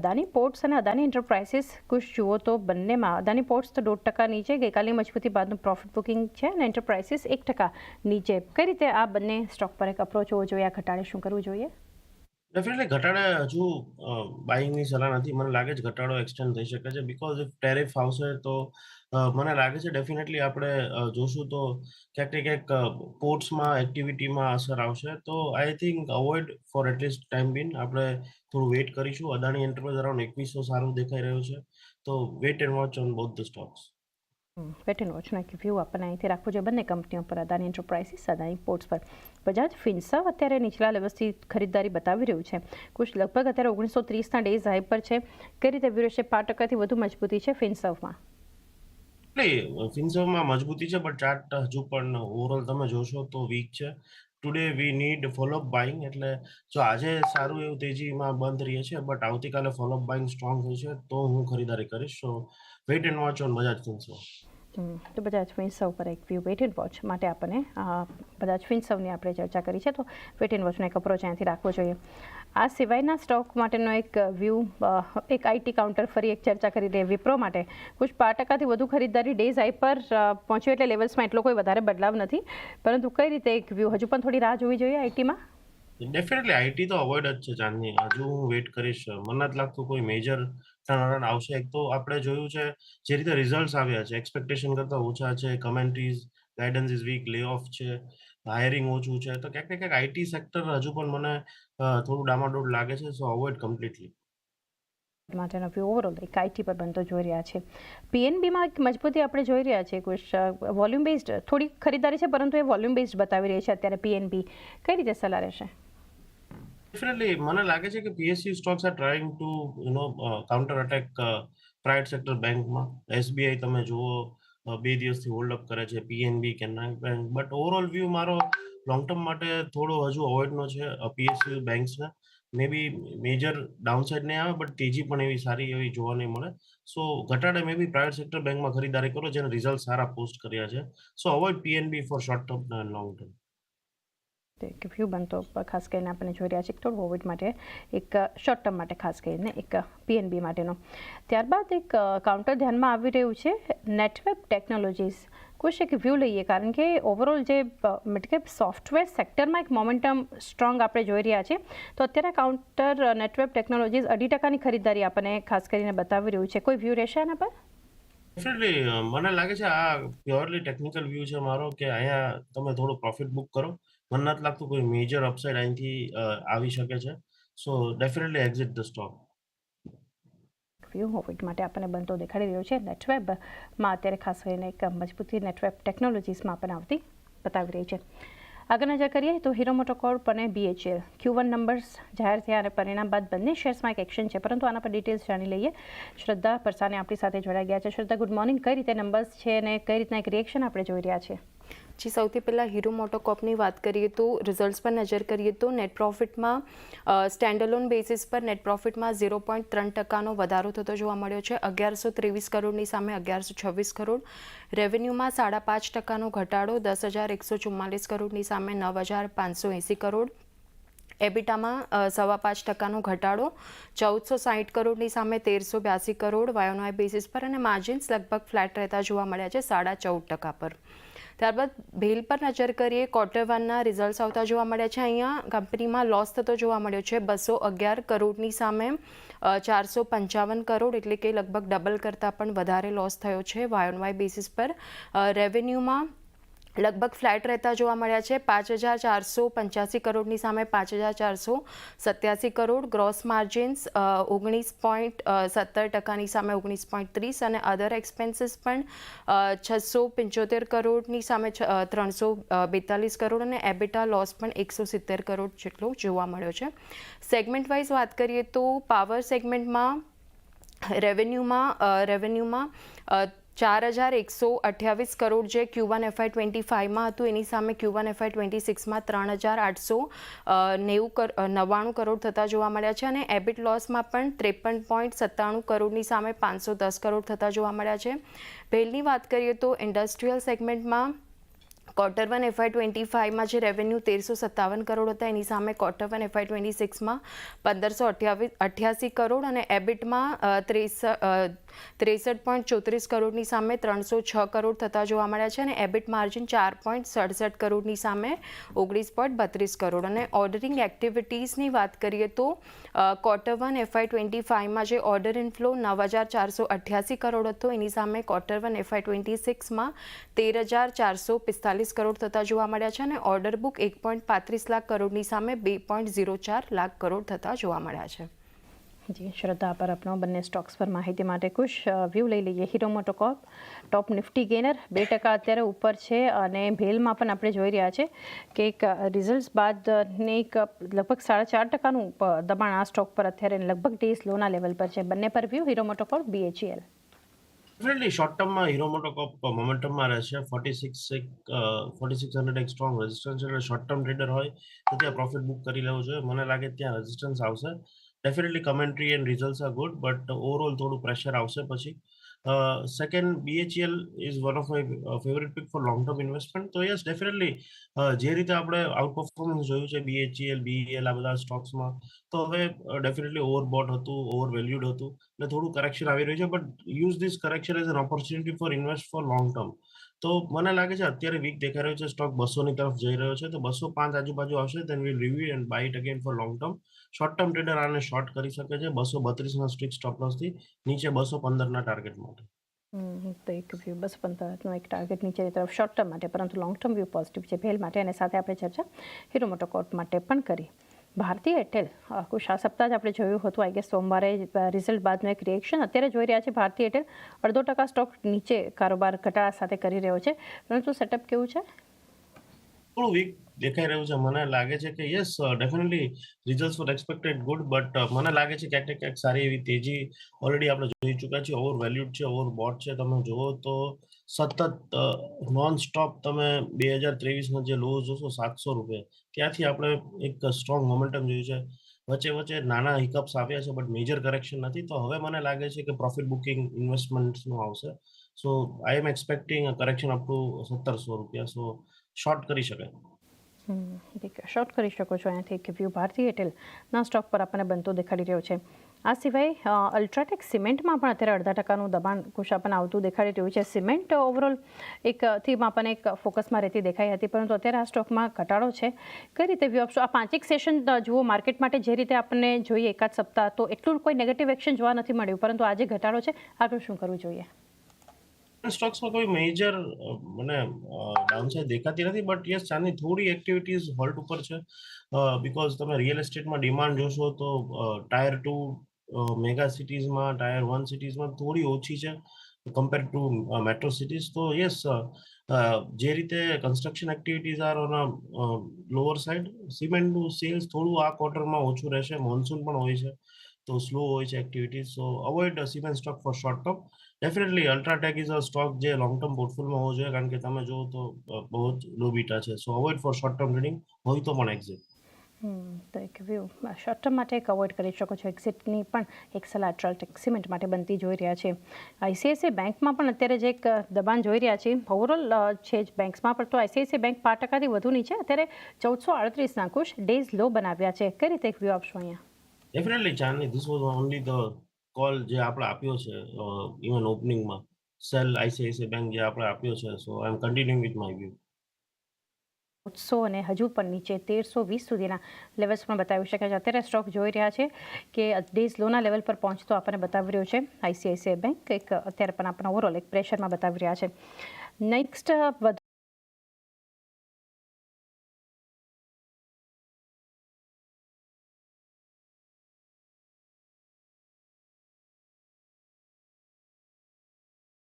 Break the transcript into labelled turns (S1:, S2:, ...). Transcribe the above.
S1: Adani ports અને Adani enterprises કુશ જુઓ તો બંનેમાં અદાની પોર્ટ્સ તો દોઢ ટકા નીચે, ગઈકાલની મજબૂતી બાદનું પ્રોફિટ બુકિંગ છે અને એન્ટરપ્રાઇઝિસ એક ટકા નીચે. કઈ રીતે આ બંને સ્ટોક પર એક અપ્રોચ હોવો જોઈએ, આ ઘટાડે શું કરવું જોઈએ?
S2: ડેફિનેટલી ઘટાડે હજુ બાઇંગની સલાહ નથી. મને લાગે છે ઘટાડો એક્સટેન્ડ થઈ શકે છે. બિકોઝ ઇફ ટેરિફ આવશે તો મને લાગે છે ડેફિનેટલી આપણે જોશું તો ક્યાંક ને ક્યાંક પોર્ટ્સમાં એક્ટિવિટીમાં અસર આવશે. તો I think avoid for at least time being આપણે થોડું વેઇટ કરીશું. અદાણી એન્ટરપ્રાઇઝ અરાઉન્ડ એકવીસો સારું દેખાઈ રહ્યું છે. તો wait and watch on both the stocks
S1: and વોચનો એક વ્યૂ આપણને અહીંથી રાખવું જોઈએ. બંને કંપનીઓ પર અદાની એન્ટરપ્રાઇઝિસ અદાની પોર્ટ્સ પર. બજાજ ફિન્સર્વ અત્યારે નીચલા લેવલ્સથી ખરીદદારી બતાવી રહ્યું છે. કુછ લગભગ અત્યારે ઓગણીસો ત્રીસના ડેઝ હાઈ પર છે. કઈ રીતે વ્યૂ રહેશે પાંચ ટકાથી વધુ મજબૂતી છે ફિન્સર્વમાં
S2: એટલે ફિન્સર્વમાં મજબૂતી છે બટ ચાર્ટ હજુ પણ ઓવરઓલ તમે જોશો તો વીક છે. Today we need follow up buying એટલે જો આજે સારું એવું તેજીમાં બંધ રહીએ છે બટ આવતીકાલે ફોલોઅપ બાઇંગ સ્ટ્રોંગ થશે તો હું ખરીદારી કરીશ. So wait and watch on Bajaj
S1: hmm, તો બજાજ ફિન્સવ પર એક વ્યૂ વેટેડ વોચ માટે આપણને બધા બજાજ ફિન્સવની આપણે ચર્ચા કરી છે. તો વેટેડ વોચનો એક અપ્રોચ અહીંયાથી રાખવો જોઈએ. આ સિવાયના સ્ટોક માટેનો એક વ્યૂ એક આઈટી કાઉન્ટર ફરી એક ચર્ચા કરી દે વિપ્રો માટે. કુછ પાંચ ટકાથી વધુ ખરીદદારી ડેઝ આઈ પર પહોંચ્યું એટલે લેવલ્સમાં એટલો કોઈ વધારે બદલાવ નથી. પરંતુ કઈ રીતે એક વ્યૂ હજુ પણ થોડી રાહ જોવી જોઈએ આઈટીમાં
S2: ડેફિનેટલી આઈટી તો અવોઇડ જ છે જાનની. હજુ હું વેઇટ કરીશ. મને નથી લાગતું કોઈ મેજર ટર્નઅરાઉન્ડ આવશે. એક તો આપણે જોયું છે, જે રીતે રિઝલ્ટ આવ્યા છે એક્સપેક્ટેશન કરતાં ઓછા છે commentaries guidance is weak lay off છે હાયરિંગ ઓછું છે. તો ક્યાંક ક્યાંક આઈટી સેક્ટર હજુ પણ મને થોડું ડામાડોળ લાગે છે સો અવોઇડ કમ્પ્લીટલી
S1: માટેનો વ્યૂ ઓવરઓલ એક આઈટી પર બનતો જોઈ રહ્યા છે. પીએનબીમાં એક મજબૂતી આપણે જોઈ રહ્યા છીએ, કોઈ વોલ્યુમ બેઝડ થોડી ખરીદારી છે, પરંતુ એ વોલ્યુમ બેઝડ બતાવી રહી છે અત્યારે પીએનબી કઈ રીતે સલાહ રહેશે?
S2: ડેફિનેટલી મને લાગે છે કે PSU stocks are trying to you know counter attack private sector બેંકમાં એસબીઆઈ તમે જુઓ બે દિવસથી હોલ્ડ અપ કરે છે PNB Canara bank but overall view મારો લોંગ ટર્મ માટે થોડો હજુ અવોઇડનો છે પીએસયુ બેંક્સને મે બી મેજર ડાઉનસાઇડ નહીં આવે બટ તેજી પણ એવી સારી એવી જોવા નહીં મળે. સો ઘટાડે મે બી પ્રાઇવેટ સેક્ટર બેંકમાં ખરીદારી કરો, જેને રિઝલ્ટ સારા પોસ્ટ કર્યા છે. So avoid PNB for short term and long term
S1: એક વ્યૂ બનતો ખાસ કરીને આપણે જોઈ રહ્યા છીએ થોડું કોવિડ માટે, એક શોર્ટ ટર્મ માટે ખાસ કરીને, એક પીએનબી માટેનો. ત્યારબાદ એક કાઉન્ટર ધ્યાનમાં આવી રહ્યું છે નેટવેબ ટેકનોલોજીસ કુછ એક વ્યૂ લઈએ, કારણ કે ઓવરઓલ જે મિડકેપ સોફ્ટવેર સેક્ટરમાં એક મોમેન્ટમ સ્ટ્રોંગ આપણે જોઈ રહ્યા છીએ તો અત્યારે કાઉન્ટર નેટવેબ ટેકનોલોજીસ અઢી ટકાની ખરીદારી આપણને ખાસ કરીને બતાવી રહ્યું છે. કોઈ વ્યૂ રહેશે આના પર?
S2: ડેફિનેટલી મને લાગે છે આ પ્યોરલી ટેકનિકલ વ્યૂ છે મારો, કે અહીંયા તમે થોડું પ્રોફિટ બુક કરો. મને નથી લાગતું કોઈ મેજર અપસાઇડ અહીંથી આવી શકે છે. So definitely exit the stock
S1: હોવિટ માટે આપણને બનતો દેખાડી રહ્યો છે. નેટવેબમાં અત્યારે ખાસ કરીને એક મજબૂતી નેટવેબ ટેકનોલોજીસમાં આપણને આવતી બતાવી રહી છે. આગળ નજર કરીએ તો હીરો મોટોકોર્પ અને બીએચએલ ક્યુ વન નંબર્સ જાહેર થયા અને પરિણામ બાદ બંને શેર્સમાં એક એક્શન છે. પરંતુ આના પર ડિટેલ્સ જાણી લઈએ. શ્રદ્ધા પરસાને આપણી સાથે જોડાઈ ગયા છે. શ્રદ્ધા ગુડ મોર્નિંગ કઈ રીતે નંબર્સ છે અને કઈ રીતના એક રિએક્શન આપણે જોઈ રહ્યા છીએ?
S3: જી, સૌથી પહેલાં હીરો મોટોકોપની વાત કરીએ તો રિઝલ્ટ્સ પર નજર કરીએ તો નેટ પ્રોફિટમાં સ્ટેન્ડલોન બેસિસ પર નેટ પ્રોફિટમાં ઝીરો પોઈન્ટ ત્રણ ટકાનો વધારો થતો જોવા મળ્યો છે. અગિયારસો ત્રેવીસ કરોડની સામે અગિયારસો છવ્વીસ કરોડ. રેવન્યુમાં સાડા પાંચ ટકાનો ઘટાડો, દસ હજાર એકસો ચુમ્માલીસ કરોડની સામે નવ હજાર પાંચસો એંસી કરોડ. એબિટામાં સવા પાંચ ટકાનો ઘટાડો, ચૌદસો સાહીઠ કરોડની સામે તેરસો બ્યાસી કરોડ. વાયોનોય બેસિસ પર અને માર્જિન્સ લગભગ ફ્લેટ રહેતા જોવા મળ્યા છે, સાડા ચૌદ ટકા પર. ત્યારબાદ ભેલ પર નજર કરીએ ક્વાર્ટર વનના રિઝલ્ટ આવતા જોવા મળ્યા છે. અહીંયા કંપનીમાં લોસ થતો જોવા મળ્યો છે. બસો અગિયાર કરોડની સામે ચારસો પંચાવન કરોડ એટલે કે લગભગ ડબલ કરતાં પણ વધારે લોસ થયો છે. વાય વાય બેસિસ પર રેવન્યુમાં લગભગ ફ્લેટ રહેતા જોવા મળ્યા છે. પાંચ હજાર ચારસો પંચ્યાસી કરોડની સામે પાંચ હજાર ચારસો સત્યાસી કરોડ. ગ્રોસ માર્જિન્સ ઓગણીસ પોઈન્ટ સત્તર ટકાની સામે ઓગણીસ પોઈન્ટ ત્રીસ અને અધર એક્સપેન્સીસ પણ છસો પંચોતેર કરોડની સામે ત્રણસો બેતાલીસ કરોડ અને એબિટા લોસ પણ એકસો સિત્તેર કરોડ જેટલો જોવા મળ્યો છે. સેગમેન્ટ વાઇઝ વાત કરીએ તો પાવર સેગમેન્ટમાં રેવન્યુમાં રેવન્યુમાં ચાર હજાર એકસો અઠ્યાવીસ કરોડ જે ક્યુ વન એફઆઈ ટ્વેન્ટી ફાઇવમાં હતું, એની સામે ક્યુ વન એફઆઈ ટ્વેન્ટી સિક્સમાં ત્રણ હજાર આઠસો નેવું નવ્વાણું કરોડ થતા જોવા મળ્યા છે અને એબિટ લોસમાં પણ ત્રેપન પોઈન્ટ સત્તાણું કરોડની સામે પાંચસો દસ કરોડ થતા જોવા મળ્યા છે. ભેલની વાત કરીએ તો ઇન્ડસ્ટ્રીયલ સેગમેન્ટમાં ક્વાર્ટર વન એફઆઈ ટ્વેન્ટી ફાઇવમાં જે રેવન્યુ તેરસો સત્તાવન કરોડ હતા, એની સામે ક્વાર્ટર વન એફઆઈ ટ્વેન્ટી સિક્સમાં પંદરસો અઠ્યાવીસ, અઠ્યાસી કરોડ અને એબિટમાં ત્રેસ ત્રેસઠ પોઈન્ટ ચોત્રીસ કરોડની સામે ત્રણસો છ કરોડ થતા જોવા મળ્યા છે અને એબિટ માર્જિન ચાર પોઈન્ટ સડસઠ કરોડની સામે ઓગણીસ પોઈન્ટ બત્રીસ કરોડ. અને ઓર્ડરિંગ એક્ટિવિટીઝની વાત કરીએ તો ક્વાર્ટર વન એફઆઈ ટ્વેન્ટી ફાઇવમાં જે ઓર્ડર ઇનફ્લો નવ હજાર ચારસો અઠ્યાસી કરોડ હતો, એની સામે ક્વાર્ટર વન એફઆઈ ટ્વેન્ટી સિક્સમાં તેર હજાર ચારસો પિસ્તાલીસ કરોડ થતા જોવા મળ્યા છે અને ઓર્ડર બુક એક પોઈન્ટ પાંત્રીસ લાખ કરોડની સામે બે પોઈન્ટ ઝીરો ચાર લાખ કરોડ થતા જોવા મળ્યા છે.
S1: જી, શ્રદ્ધા પર આપણો બંને સ્ટોક્સ પર માહિતી માટે ખુશ વ્યૂ લઈ લઈએ. Hero MotoCorp top Nifty gainer બે ટકા અત્યારે ઉપર છે અને ભેલમાં પણ આપણે જોઈ રહ્યા છે કે એક રિઝલ્ટ બાદ ને એક લગભગ સાડા ચાર ટકાનું દબાણ આ સ્ટોક પર અત્યારે લગભગ ડેઝ લોના લેવલ પર છે. બંને પર view Hero MotoCorp BHEL
S2: definitely short ટર્મમાં હીરો મોટોકોપ મોમેન્ટમમાં રહેશે ફોર્ટી સિક્સ એક ફોર્ટી સિક્સ હંડ્રેડ એક સ્ટ્રોંગ રેઝિસ્ટન્સ એટલે શોર્ટ ટર્મ ટ્રેડર હોય તો ત્યાં પ્રોફિટ બુક કરી લેવું જોઈએ. મને લાગે ત્યાં રેઝિસ્ટન્સ આવશે. Definitely commentary and results are good but overall થોડું પ્રેશર આવશે પછી second BHEL is one of my favourite pick for long term investment તો યસ ડેફિનેટલી જે રીતે આપણે આઉટ પરફોર્મન્સ જોયું છે બીએચએલ બીએલ આ બધા સ્ટોક્સમાં તો હવે ડેફિનેટલી ઓવરબોટ હતું ઓવર વેલ્યુડ હતું એટલે થોડું કરેક્શન આવી રહ્યું છે but use this correction as an opportunity for invest for long term તો મને લાગે છે અત્યારે વીક દેખાઈ રહ્યો છે સ્ટોક બસોની તરફ જઈ રહ્યો છે. તો બસો પાંચ આજુબાજુ આવશે then will review and buy it again for long term short term trader આને શોર્ટ કરી શકે છે, બસો બત્રીસના સ્ટ્રિક સ્ટોપ લોસથી નીચે બસો પંદરના ટાર્ગેટ માટે.
S1: તો એક વ્યૂ બસ પંદરનો એક ટાર્ગેટ નીચેની તરફ શોર્ટ ટર્મ માટે, પરંતુ લોંગ ટર્મ વ્યૂ પોઝિટિવ છે, ભેલ માટે, અને સાથે આપણે ચર્ચા હીરો કોર્ટ માટે પણ કરી. ભારતીય એરટેલ આખું આ સપ્તાહ જ આપણે જોયું હતું આઈ ગેસ સોમવારે રિઝલ્ટ બાદનું એક રિએક્શન અત્યારે જોઈ રહ્યા છે ભારતીય એરટેલ અડધો ટકા સ્ટોક નીચે કારોબાર ઘટાડા સાથે કરી રહ્યો છે. પરંતુ સેટઅપ કેવું છે?
S2: થોડું વીક દેખાઈ રહ્યું છે. મને લાગે છે કે yes definitely result for expected good but મને લાગે છે ક્યાંક ક્યાંક સારી એવી તેજી ઓલરેડી આપણે જોઈ ચૂક્યા છીએ. ઓવર વેલ્યુડ છે ઓવર બોટ છે. તમે જુઓ તો સતત નોન સ્ટોપ તમે બે હજાર ત્રેવીસમાં જે લો જોશો, સાતસો રૂપિયા. ત્યાંથી આપણે એક સ્ટ્રોંગ મોમેન્ટમ જોયું છે. વચ્ચે વચ્ચે નાના હિકઅપ્સ આવ્યા છે બટ મેજર કરેક્શન નથી. તો હવે મને લાગે છે કે પ્રોફિટ બુકિંગ ઇન્વેસ્ટમેન્ટનું આવશે. So I am expecting correction up to સત્તરસો રૂપિયા. સો શોર્ટ કરી શકાય.
S1: ઠીક. શોર્ટ કરી શકો છો અહીંયાથી એક વ્યૂ ભારતીય એરટેલના સ્ટોક પર આપણને બનતો દેખાડી રહ્યો છે. આ સિવાય અલ્ટ્રાટેક સિમેન્ટમાં પણ અત્યારે અડધા ટકાનું દબાણ કુશ આપણને આવતું દેખાડી રહ્યું છે. સિમેન્ટ ઓવરઓલ એક, થીમ આપણને એક ફોકસમાં રહેતી દેખાઈ હતી, પરંતુ અત્યારે આ સ્ટોકમાં ઘટાડો છે. કઈ રીતે વ્યૂ આપશો? આ પાંચેક સેશન જુઓ માર્કેટ માટે જે રીતે આપણને જોઈએ એકાદ સપ્તાહ, તો એટલું કોઈ નેગેટિવ એક્શન જોવા નથી મળ્યું, પરંતુ આજે ઘટાડો છે. આગળ શું કરવું જોઈએ?
S2: સ્ટોક્સમાં કોઈ મેજર મને ડાઉનસાઇડ દેખાતી નથી બટ યસ ચાની થોડી એક્ટિવિટીઝ હોલ્ટ ઉપર છે. બીકોઝ તમે રિયલ એસ્ટેટમાં ડિમાન્ડ જોશો તો ટાયર ટુ મેગા સિટીઝમાં ટાયર વન સિટીઝમાં થોડી ઓછી છે કમ્પેર ટુ મેટ્રો સિટીઝ તો યસ જે રીતે construction activities are on lower side સિમેન્ટનું sales થોડું આ ક્વાર્ટરમાં ઓછું રહેશે મોન્સૂન પણ હોય છે. તો સ્લો હોય છે activities so avoid cement stock for short term definitely UltraTech is a stock જે લોંગ ટર્મ પોર્ટફોલિયોમાં હોવો જોઈએ, કારણ કે તમે જુઓ તો બહુ જ લો બીટા છે. So avoid for short term trading હોય તો પણ એક્ઝિટ
S1: તો એક વ્યૂ શોર્ટ ટર્મ માટે એક અવોઇડ કરી શકો છો. એક્ઝિટની પણ એક સલાહ અલ્ટ્રાટેક સિમેન્ટ માટે બનતી જોઈ રહ્યા છે. આઈસીઆઈસીઆઈ બેંકમાં પણ અત્યારે જે એક દબાણ જોઈ રહ્યા છે ઓવરઓલ છે જ બેંક્સમાં પણ તો આઈસીઆઈસીઆઈ બેંક પાંચ ટકાથી વધુ નીચે, અત્યારે ચૌદસો આડત્રીસના કુશ ડેઝ લો બનાવ્યા છે. કઈ રીતે એક વ્યૂ આપશો અહીંયા?
S2: Definitely Chandni this was only the call જે આપણે આપ્યો છે ઇવન ઓપનિંગમાં સેલ આઈસીઆઈસીઆઈ બેંક જે આપણે આપ્યો છે so I am continuing with my view
S1: so અને હજુ પણ નીચે તેરસો વીસ સુધીના લેવલ્સ પણ બતાવી શકે છે. અત્યારે સ્ટોક જોઈ રહ્યા છે કે ડેઝ લોના લેવલ પર પહોંચતો આપણને બતાવી રહ્યો છે. આઈસીઆઈસીઆઈ બેંક એક, અત્યારે પણ આપણને ઓવરઓલ એક પ્રેશરમાં બતાવી રહ્યા છે. નેક્સ્ટ વધુ